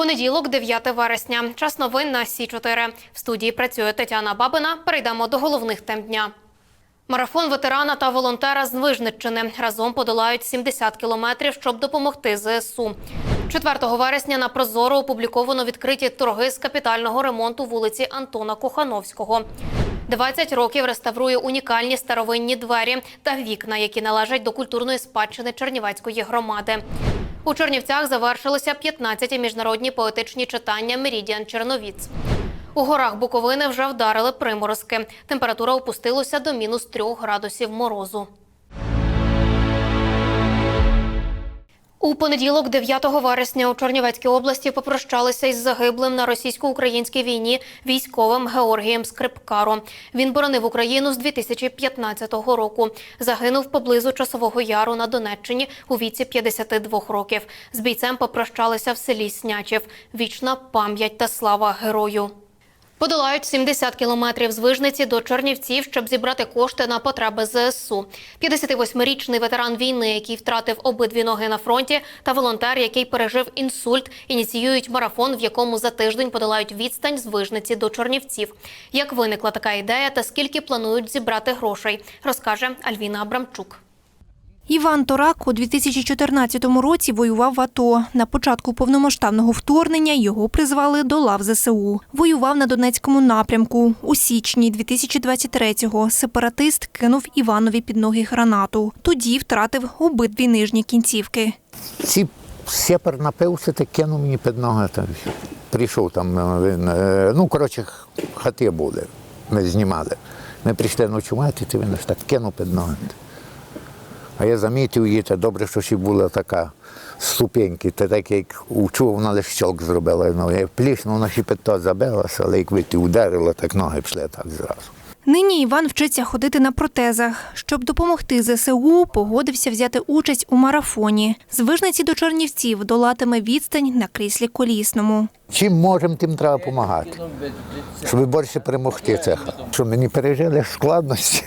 Понеділок, 9 вересня. Час новин на Сі 4 В студії працює Тетяна Бабина. Перейдемо до головних тем дня. Марафон ветерана та волонтера з Вижниччини разом подолають 70 кілометрів, щоб допомогти ЗСУ. 4 вересня на Прозоро опубліковано відкриті торги з капітального ремонту вулиці Антона Кохановського. 20 років реставрує унікальні старовинні двері та вікна, які належать до культурної спадщини Чернівецької громади. У Чернівцях завершилися 15-ті міжнародні поетичні читання Мерідіан Черновіц. У горах Буковини вже вдарили приморозки. Температура опустилася до мінус 3 градусів морозу. У понеділок, 9 вересня, у Чернівецькій області попрощалися із загиблим на російсько-українській війні військовим Георгієм Скрипкаро. Він боронив Україну з 2015 року. Загинув поблизу часового яру на Донеччині у віці 52 років. З бійцем попрощалися в селі Снячів. Вічна пам'ять та слава герою. Подолають 70 кілометрів з Вижниці до Чернівців, щоб зібрати кошти на потреби ЗСУ. 58-річний ветеран війни, який втратив обидві ноги на фронті, та волонтер, який пережив інсульт, ініціюють марафон, в якому за тиждень подолають відстань з Вижниці до Чернівців. Як виникла така ідея та скільки планують зібрати грошей, розкаже Альвіна Абрамчук. Іван Торак у 2014 році воював в АТО. На початку повномасштабного вторгнення його призвали до лав ЗСУ. Воював на Донецькому напрямку. У січні 2023-го сепаратист кинув Іванові під ноги гранату. Тоді втратив обидві нижні кінцівки. Ці сепар напився та кинув мені під ноги. Прийшов там, е, він, е, ну, коротше, хати були. Ми знімали. Ми прийшли ночувати, то він аж так кинув під ноги. А я замітив її, та добре, що ще була така ступеньки, та так як учув, вона лише щелк зробила. Ну, я пліснув, вона під забилася, але як вийти ударила, так ноги пішли так зразу. Нині Іван вчиться ходити на протезах. Щоб допомогти ЗСУ, погодився взяти участь у марафоні. З Вижниці до Чернівців долатиме відстань на кріслі колісному. Чим можемо, тим треба допомагати. Щоб більше перемогти це. Щоб ми не пережили складності.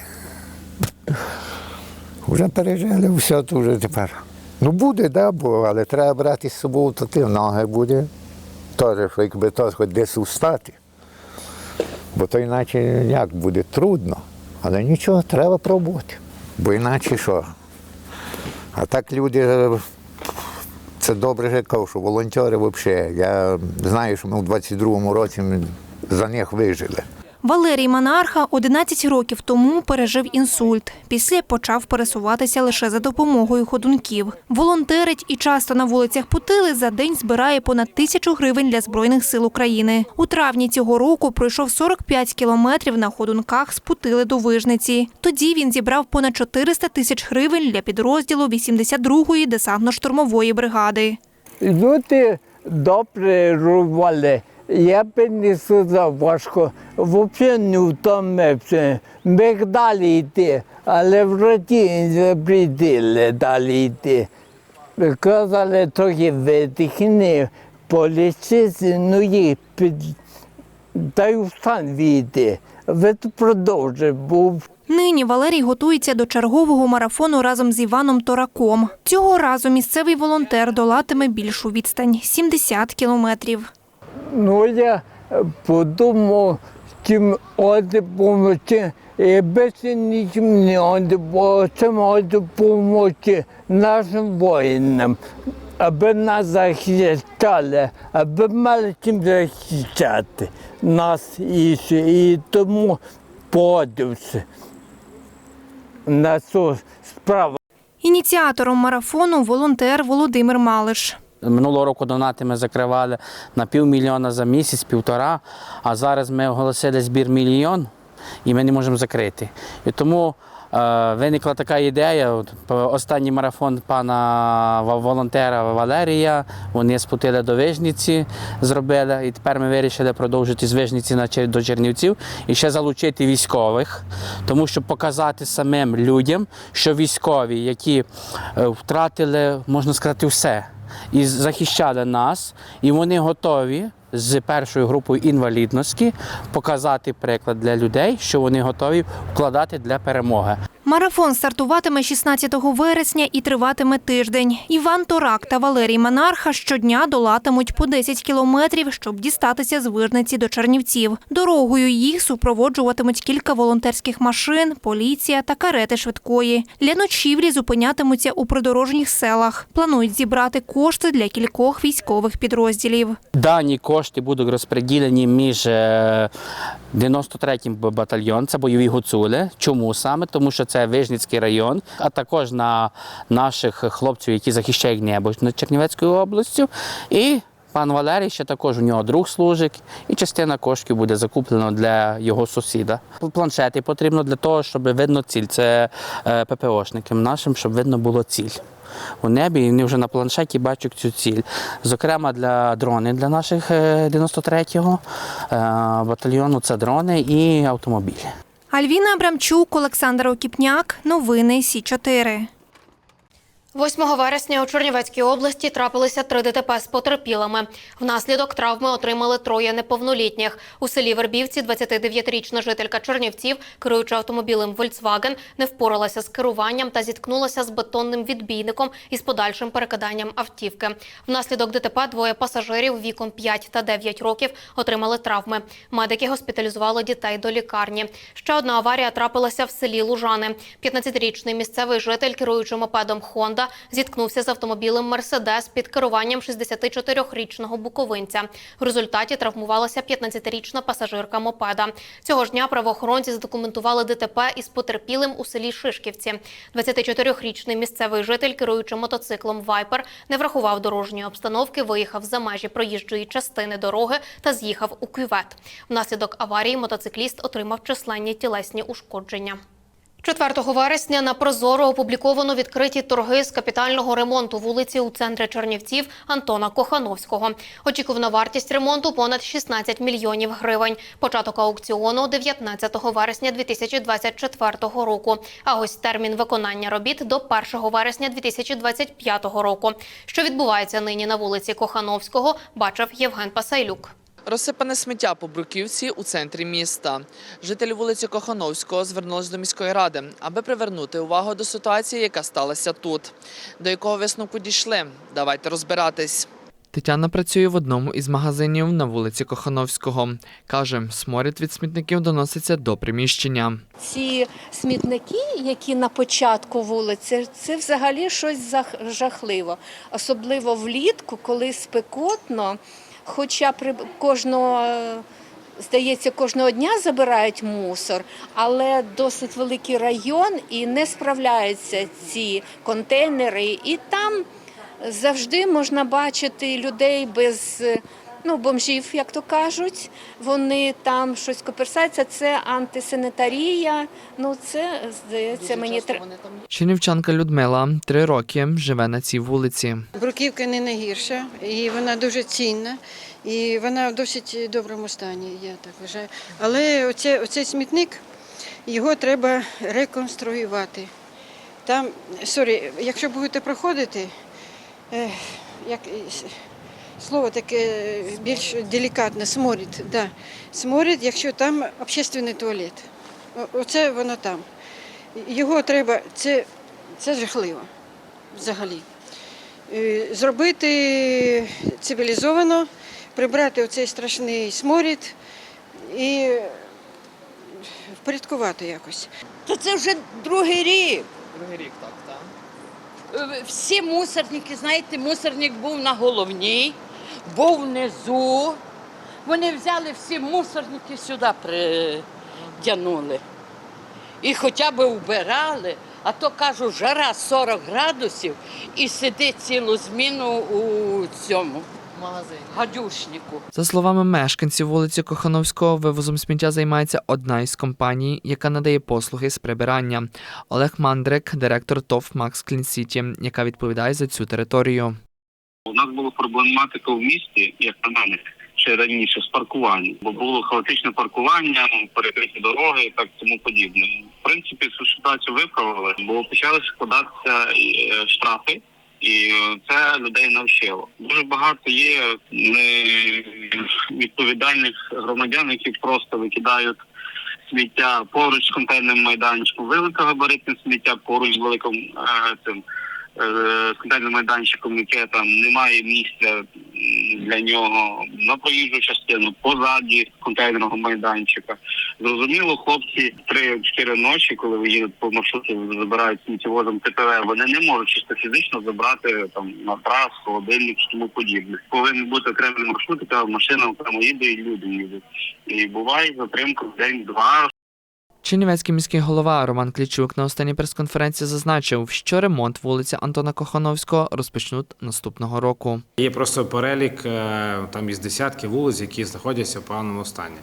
Вже пережили все, вже тепер. Ну буде, да, бо, але треба брати з собою, то ти ноги буде. Теж, що якби то хоч десь устати. Бо то іначе як буде трудно. Але нічого, треба пробувати. Бо іначе що? А так люди, це добре кажу, що волонтери взагалі. Я знаю, що ми в 22-му році за них вижили. Валерій Монарха 11 років тому пережив інсульт. Після почав пересуватися лише за допомогою ходунків. Волонтерить і часто на вулицях Путили за день збирає понад тисячу гривень для Збройних сил України. У травні цього року пройшов 45 кілометрів на ходунках з Путили до Вижниці. Тоді він зібрав понад 400 тисяч гривень для підрозділу 82-ї десантно-штурмової бригади. Люди добре рубали. Я б сказав важко, взагалі не втомився. Міг далі йти, але вроді не приділи далі йти. Казали, трохи видихни, полічися, ну і під... дай встань війти. Ви продовжуй, бо Нині Валерій готується до чергового марафону разом з Іваном Тораком. Цього разу місцевий волонтер долатиме більшу відстань 70 кілометрів. Ну, я е, подумав, чим оди допомогти. І більше нічим не оди, бо чим оди допомогти нашим воїнам, аби нас захищали, аби мали чим захищати нас і, і тому погодився на цю справу. Ініціатором марафону волонтер Володимир Малиш. Минулого року донати ми закривали на півмільйона за місяць, півтора, а зараз ми оголосили збір мільйон і ми не можемо закрити. І тому е, виникла така ідея. Останній марафон пана волонтера Валерія. Вони спутили до Вижниці, зробили. І тепер ми вирішили продовжити з Вижниці до Чернівців і ще залучити військових, тому щоб показати самим людям, що військові, які е, втратили, можна сказати, все і захищали нас, і вони готові з першою групою інвалідності показати приклад для людей, що вони готові вкладати для перемоги. Марафон стартуватиме 16 вересня і триватиме тиждень. Іван Торак та Валерій Монарха щодня долатимуть по 10 кілометрів, щоб дістатися з Вижниці до Чернівців. Дорогою їх супроводжуватимуть кілька волонтерських машин, поліція та карети швидкої. Для ночівлі зупинятимуться у придорожніх селах. Планують зібрати кошти для кількох військових підрозділів. Дані кошти будуть розподілені між е, 93-м батальйон, це бойові гуцули. Чому саме? Тому що це Вижницький район, а також на наших хлопців, які захищають небо над Чернівецькою областю. І пан Валерій ще також у нього друг служить, і частина коштів буде закуплена для його сусіда. Планшети потрібно для того, щоб видно ціль. Це е, ППОшникам нашим, щоб видно було ціль. У небі і вони вже на планшеті бачать цю ціль. Зокрема, для дрони для наших е, 93-го е, батальйону це дрони і автомобілі. Альвіна Абрамчук, Олександр Окіпняк. Новини Сі 4 8 вересня у Чернівецькій області трапилися три ДТП з потерпілими. Внаслідок травми отримали троє неповнолітніх. У селі Вербівці 29-річна жителька Чернівців, керуючи автомобілем Volkswagen, не впоралася з керуванням та зіткнулася з бетонним відбійником із подальшим перекиданням автівки. Внаслідок ДТП двоє пасажирів віком 5 та 9 років отримали травми. Медики госпіталізували дітей до лікарні. Ще одна аварія трапилася в селі Лужани. 15-річний місцевий житель, керуючи мопедом Honda, зіткнувся з автомобілем Мерседес під керуванням 64-річного буковинця. В результаті травмувалася 15-річна пасажирка мопеда. Цього ж дня правоохоронці задокументували ДТП із потерпілим у селі Шишківці. 24-річний місцевий житель, керуючи мотоциклом Вайпер, не врахував дорожньої обстановки, виїхав за межі проїжджої частини дороги та з'їхав у кювет. Внаслідок аварії мотоцикліст отримав численні тілесні ушкодження. 4 вересня на Прозоро опубліковано відкриті торги з капітального ремонту вулиці у центрі Чернівців Антона Кохановського. Очікувана вартість ремонту понад 16 мільйонів гривень. Початок аукціону 19 вересня 2024 року. А ось термін виконання робіт до 1 вересня 2025 року. Що відбувається нині на вулиці Кохановського, бачив Євген Пасайлюк. Розсипане сміття по бруківці у центрі міста. Жителі вулиці Кохановського звернулись до міської ради, аби привернути увагу до ситуації, яка сталася тут. До якого висновку дійшли? Давайте розбиратись. Тетяна працює в одному із магазинів на вулиці Кохановського. Каже, сморід від смітників доноситься до приміщення. Ці смітники, які на початку вулиці, це взагалі щось жахливо. Особливо влітку, коли спекотно, хоча при кожного. Здається, кожного дня забирають мусор, але досить великий район і не справляються ці контейнери. І там завжди можна бачити людей без ну, бомжів, як то кажуть. Вони там щось коперсаються. Це антисанітарія. Ну, це здається мені тр- Чернівчанка Людмила три роки живе на цій вулиці. Бруківка не найгірша, і вона дуже цінна, і вона в досить доброму стані, я так вважаю. Але оце, оцей смітник, його треба реконструювати. Там, сорі, якщо будете проходити, як с- слово таке більш делікатне, сморід. Да. Сморід, якщо там общественний туалет. Оце воно там. Його треба, це, це жахливо взагалі. Е, зробити цивілізовано, прибрати оцей страшний сморід і впорядкувати якось. То це вже другий рік. Другий рік так, так. Е, Всі мусорники, знаєте, мусорник був на головній, був внизу. Вони взяли всі мусорники сюди притягнули. І хоча б вбирали, а то кажу, жара 40 градусів і сидить цілу зміну у цьому Магазин. гадюшнику. За словами мешканців вулиці Кохановського, вивозом сміття займається одна із компаній, яка надає послуги з прибирання. Олег Мандрик, директор ТОВ Макс Клінсіті, яка відповідає за цю територію. У нас була проблематика в місті, як на мене, ще раніше з паркуванням, бо було хаотичне паркування, перекриті дороги і так тому подібне. В принципі, цю ситуацію виправили, бо почали складатися е, штрафи. І це людей навчило. Дуже багато є невідповідальних громадян, які просто викидають сміття поруч з контейнерним майданчиком, великогабаритне сміття поруч з великим е, цим е, контейнерним майданчиком, яке там немає місця для нього на проїжджу частину, позаді контейнерного майданчика. Зрозуміло, хлопці 3-4 ночі, коли ви їдете по маршруту, забирають сміттєвозом ТПВ, вони не можуть чисто фізично забрати там матрас, холодильник і тому подібне. Повинен бути окремий маршрут, яка машина окремо їде і люди їдуть. І буває затримка в день-два, Чернівецький міський голова Роман Клічук на останній прес-конференції зазначив, що ремонт вулиці Антона Кохановського розпочнуть наступного року. Є просто перелік е, там із десятки вулиць, які знаходяться в поганому стані.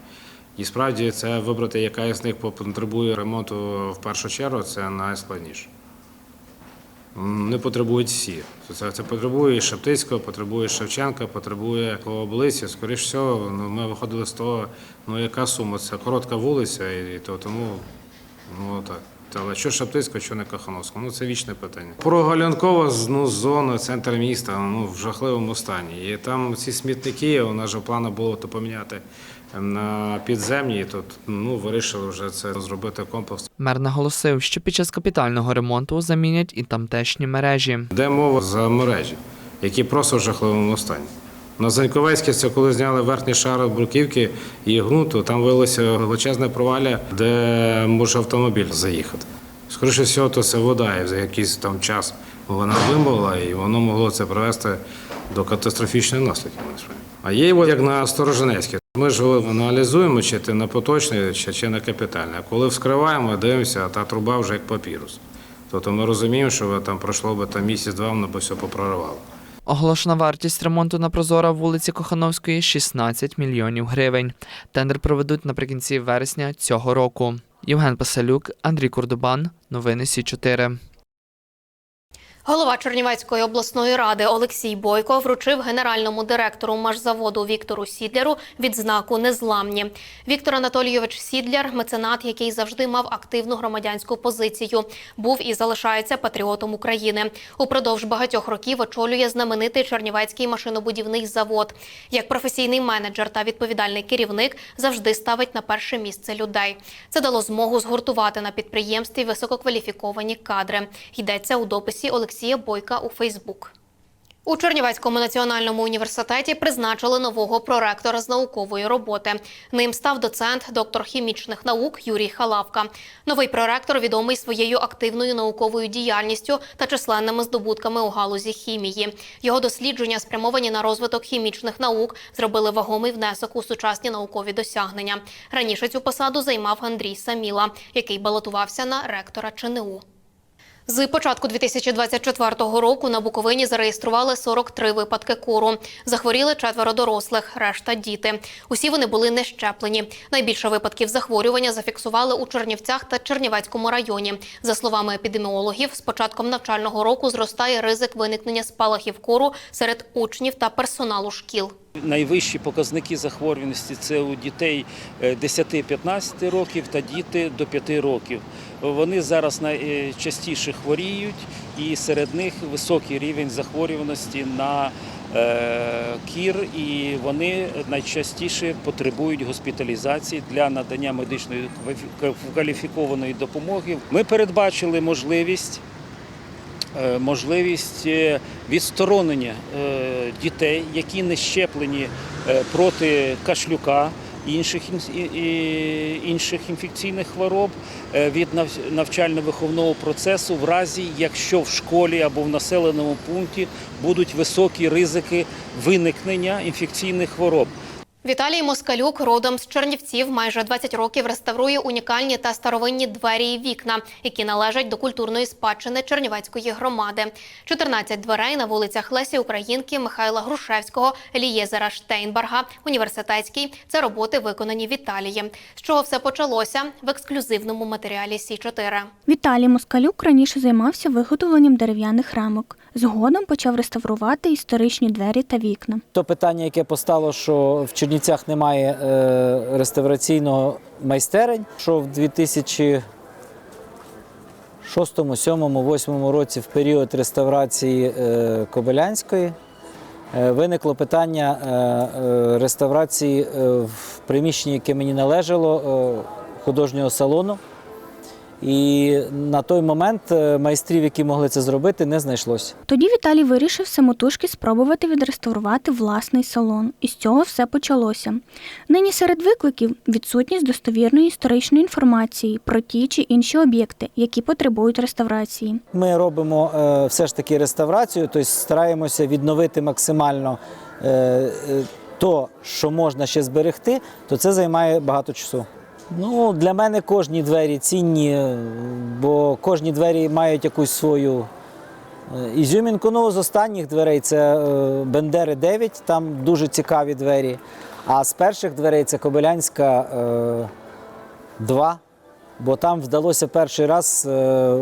І справді це вибрати, яка із них потребує ремонту в першу чергу, це найскладніше. Не потребують всі. Це, це потребує і Шептицького, потребує Шевченка, потребує облиці. Скоріше всього, ну, ми виходили з того, ну яка сума? Це коротка вулиця, і, і то тому ну так. Але що Шептицького, що не Кахановського? Ну це вічне питання. Про Галянкова ну, зону, центр міста, ну в жахливому стані. І там ці смітники, у нас же плану було то поміняти на підземні. Тут ну вирішили вже це зробити комплекс. Мер наголосив, що під час капітального ремонту замінять і тамтешні мережі. Де мова за мережі, які просто в жахливому стані. На Заньковецьке це коли зняли верхній шар бруківки і ґрунту, там виявилося величезне провалля, де може автомобіль заїхати. Скоріше всього, то це вода, і за якийсь там час вона вимовила, і воно могло це привести до катастрофічних наслідків. А є як на Сторожинецьке. Ми ж аналізуємо, чи ти на поточний, чи, на капітальний. А коли вскриваємо, дивимося, а та труба вже як папірус. Тобто ми розуміємо, що там пройшло би там місяць-два, воно би все попроривало. Оголошена вартість ремонту на Прозора вулиці Кохановської 16 мільйонів гривень. Тендер проведуть наприкінці вересня цього року. Євген Пасалюк, Андрій Курдубан. Новини Сі 4 Голова Чернівецької обласної ради Олексій Бойко вручив генеральному директору машзаводу Віктору Сідляру відзнаку Незламні. Віктор Анатолійович Сідляр, меценат, який завжди мав активну громадянську позицію, був і залишається патріотом України. Упродовж багатьох років очолює знаменитий Чернівецький машинобудівний завод. Як професійний менеджер та відповідальний керівник завжди ставить на перше місце людей. Це дало змогу згуртувати на підприємстві висококваліфіковані кадри. Йдеться у дописі Олексія Бойка у Фейсбук. У Чернівецькому національному університеті призначили нового проректора з наукової роботи. Ним став доцент, доктор хімічних наук Юрій Халавка. Новий проректор відомий своєю активною науковою діяльністю та численними здобутками у галузі хімії. Його дослідження, спрямовані на розвиток хімічних наук, зробили вагомий внесок у сучасні наукові досягнення. Раніше цю посаду займав Андрій Саміла, який балотувався на ректора ЧНУ. З початку 2024 року на Буковині зареєстрували 43 випадки кору. Захворіли четверо дорослих, решта діти. Усі вони були не щеплені. Найбільше випадків захворювання зафіксували у Чернівцях та Чернівецькому районі. За словами епідеміологів, з початком навчального року зростає ризик виникнення спалахів кору серед учнів та персоналу шкіл. Найвищі показники захворюваності це у дітей е, 10-15 років та діти до 5 років. Вони зараз найчастіше хворіють, і серед них високий рівень захворюваності на е, кір, і вони найчастіше потребують госпіталізації для надання медичної кваліфікованої допомоги. Ми передбачили можливість е, можливість е, відсторонення е, дітей, які не щеплені е, проти кашлюка. Інших інших інфекційних хвороб е, від нав- навчально-виховного процесу, в разі якщо в школі або в населеному пункті будуть високі ризики виникнення інфекційних хвороб. Віталій Москалюк родом з Чернівців майже 20 років реставрує унікальні та старовинні двері і вікна, які належать до культурної спадщини Чернівецької громади. 14 дверей на вулицях Лесі Українки, Михайла Грушевського, Елієзера Штейнберга, Університетський. Це роботи виконані в Італії. З чого все почалося в ексклюзивному матеріалі Сі 4 Віталій Москалюк раніше займався виготовленням дерев'яних рамок. Згодом почав реставрувати історичні двері та вікна. То питання, яке постало, що в Чернівцях немає е, реставраційного майстерень, що в 2006, 2007, 2008 році в період реставрації е, Кобилянської е, виникло питання реставрації в приміщенні, яке мені належало, художнього салону. І на той момент е, майстрів, які могли це зробити, не знайшлося. Тоді Віталій вирішив самотужки спробувати відреставрувати власний салон. І з цього все почалося. Нині серед викликів відсутність достовірної історичної інформації про ті чи інші об'єкти, які потребують реставрації. Ми робимо е, все ж таки реставрацію, тобто стараємося відновити максимально е, то, що можна ще зберегти, то це займає багато часу. Ну, для мене кожні двері цінні, е, бо кожні двері мають якусь свою е, ізюмінку. Ну, з останніх дверей це е, Бендери 9, там дуже цікаві двері. А з перших дверей це Кобилянська е, 2, бо там вдалося перший раз е,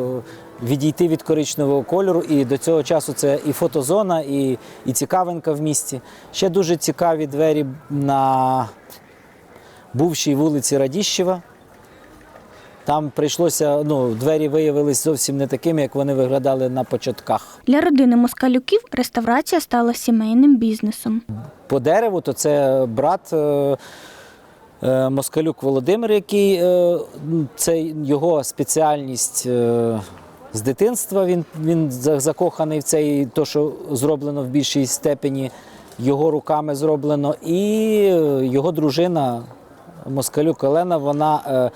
відійти від коричневого кольору. І до цього часу це і фотозона, і, і цікавинка в місті. Ще дуже цікаві двері на бувшій вулиці Радіщева. Там прийшлося, ну, двері виявились зовсім не такими, як вони виглядали на початках. Для родини москалюків реставрація стала сімейним бізнесом. По дереву, то це брат е, е, Москалюк Володимир, який е, це його спеціальність е, з дитинства. Він, він закоханий в це і то, що зроблено в більшій степені його руками зроблено. І його дружина Москалюк Олена, вона е,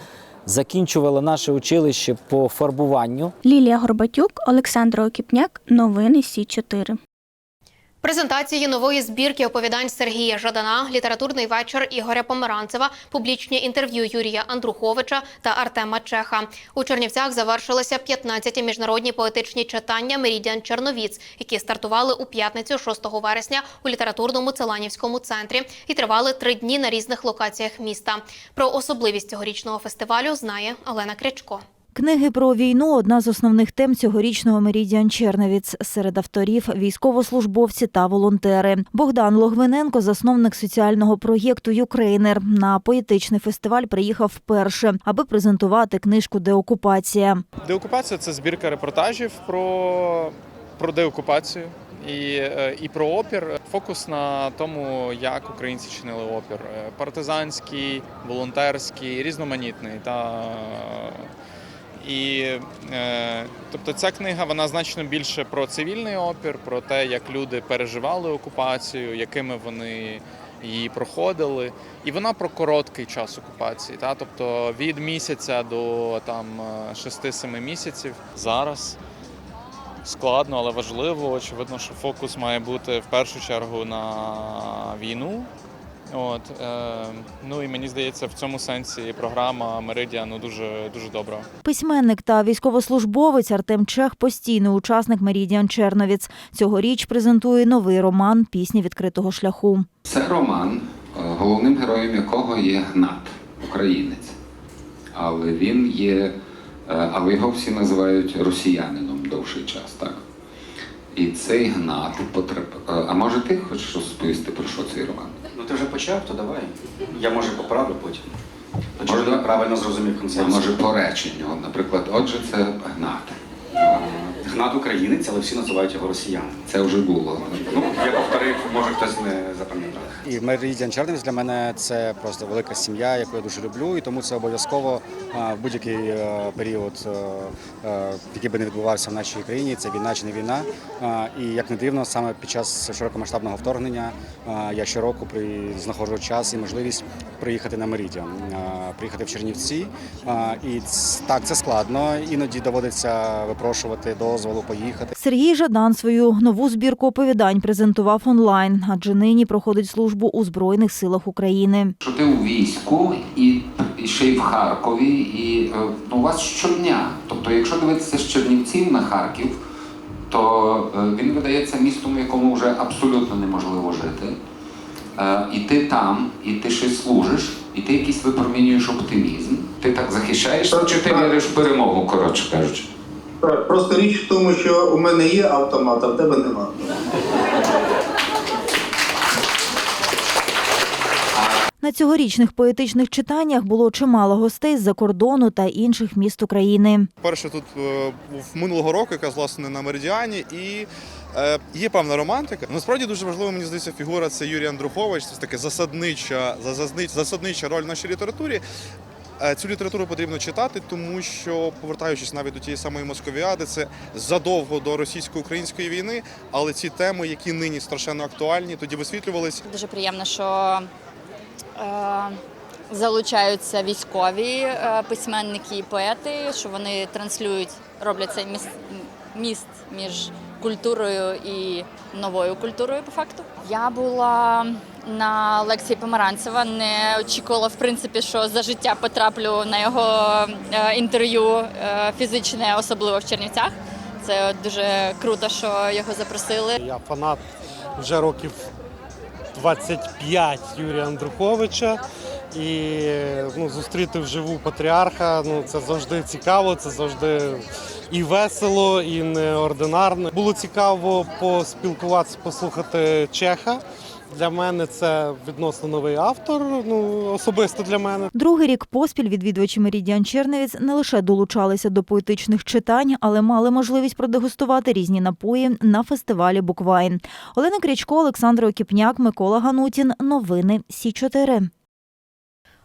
закінчувала наше училище по фарбуванню. Лілія Горбатюк, Олександр Окіпняк. Новини Сі 4 Презентації нової збірки оповідань Сергія Жадана, літературний вечір Ігоря Померанцева, публічні інтерв'ю Юрія Андруховича та Артема Чеха. У Чернівцях завершилися 15-ті міжнародні поетичні читання Мерідіан Черновіц, які стартували у п'ятницю 6 вересня у літературному Целанівському центрі і тривали три дні на різних локаціях міста. Про особливість цьогорічного фестивалю знає Олена Крячко. Книги про війну одна з основних тем цьогорічного Мерідіан Черновіц. Серед авторів військовослужбовці та волонтери. Богдан Логвиненко, засновник соціального проєкту Юкрейнер, на поетичний фестиваль приїхав вперше, аби презентувати книжку Деокупація. Деокупація це збірка репортажів про, про деокупацію і, е, і про опір. Фокус на тому, як українці чинили опір. Партизанський, волонтерський, різноманітний. Та, і е, тобто ця книга вона значно більше про цивільний опір, про те, як люди переживали окупацію, якими вони її проходили. І вона про короткий час окупації, та тобто від місяця до там 6-7 місяців зараз. Складно, але важливо. Очевидно, що фокус має бути в першу чергу на війну. От, е, ну і мені здається, в цьому сенсі програма Меридіа ну, дуже, дуже добра. Письменник та військовослужбовець Артем Чех постійний учасник Мерідіан Черновіц. Цьогоріч презентує новий роман Пісня відкритого шляху. Це роман, е, головним героєм якого є Гнат, українець. Але він є, е, але його всі називають росіянином довший час, так? І цей Гнат потреб... е, А може ти хочеш розповісти про що цей роман? Ну ти вже почав, то давай. Я може поправлю потім. Можна- правильно зрозумів Це концепцію? може по реченню. Наприклад, отже, це Гнат. Гнат українець, але всі називають його росіянин. Це вже було. Ну, я повторив, може хтось не запам'ятав. І Меридіан Чернівець для мене це просто велика сім'я, яку я дуже люблю, і тому це обов'язково в будь-який е, період, е, е, який би не відбувався в нашій країні, це війна чи не війна. І як не дивно, саме під час широкомасштабного вторгнення я щороку при знаходжу час і можливість приїхати на Меридіан, приїхати в Чернівці. І так, це складно. Іноді доводиться випрошувати дозволу поїхати. Сергій Жадан свою нову збірку оповідань презентував онлайн, адже нині проходить службу у Збройних силах України. Що ти у війську і, і ще й в Харкові, і е, ну, у вас щодня. Тобто, якщо дивитися з Чернівців на Харків, то е, він видається містом, в якому вже абсолютно неможливо жити. Е, І ти там, і ти ще служиш, і ти якийсь випромінюєш оптимізм. Ти так захищаєшся, чи ти віриш в перемогу, коротше кажучи? Так, Просто річ в тому, що у мене є автомат, а в тебе нема. На цьогорічних поетичних читаннях було чимало гостей з-за кордону та інших міст України. Перше тут е, був минулого року, якраз власне на Меридіані, і е, є певна романтика. Насправді дуже важливо, мені здається, фігура це Юрій Андрухович. Це таке засаднича, засаднич- засаднича роль в нашій літературі. Е, Цю літературу потрібно читати, тому що, повертаючись навіть до тієї самої Московіади, це задовго до російсько-української війни, але ці теми, які нині страшенно актуальні, тоді висвітлювались. Дуже приємно, що е, залучаються військові е, письменники і поети, що вони транслюють, роблять цей міст, міст між культурою і новою культурою, по факту. Я була на лекції Помаранцева, не очікувала, в принципі, що за життя потраплю на його е, інтерв'ю е, фізичне, особливо в Чернівцях. Це дуже круто, що його запросили. Я фанат вже років 25 Юрія Андруховича. І ну, зустріти вживу патріарха ну, це завжди цікаво, це завжди і весело, і неординарно. Було цікаво поспілкуватися, послухати Чеха. Для мене це відносно новий автор, ну особисто для мене. Другий рік поспіль відвідувачі Мерідіан Черневіць не лише долучалися до поетичних читань, але мали можливість продегустувати різні напої на фестивалі Буквайн. Олена Крячко, Олександр Окіпняк, Микола Ганутін. Новини Сі 4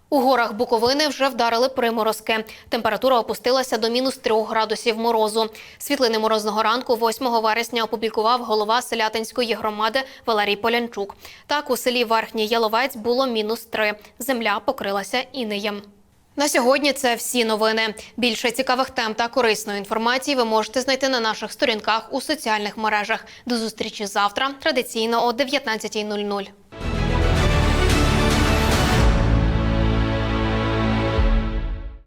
У горах Буковини вже вдарили приморозки. Температура опустилася до мінус 3 градусів морозу. Світлини морозного ранку 8 вересня опублікував голова Селятинської громади Валерій Полянчук. Так, у селі Верхній Яловець було мінус 3. Земля покрилася інеєм. На сьогодні це всі новини. Більше цікавих тем та корисної інформації ви можете знайти на наших сторінках у соціальних мережах. До зустрічі завтра, традиційно о 19.00.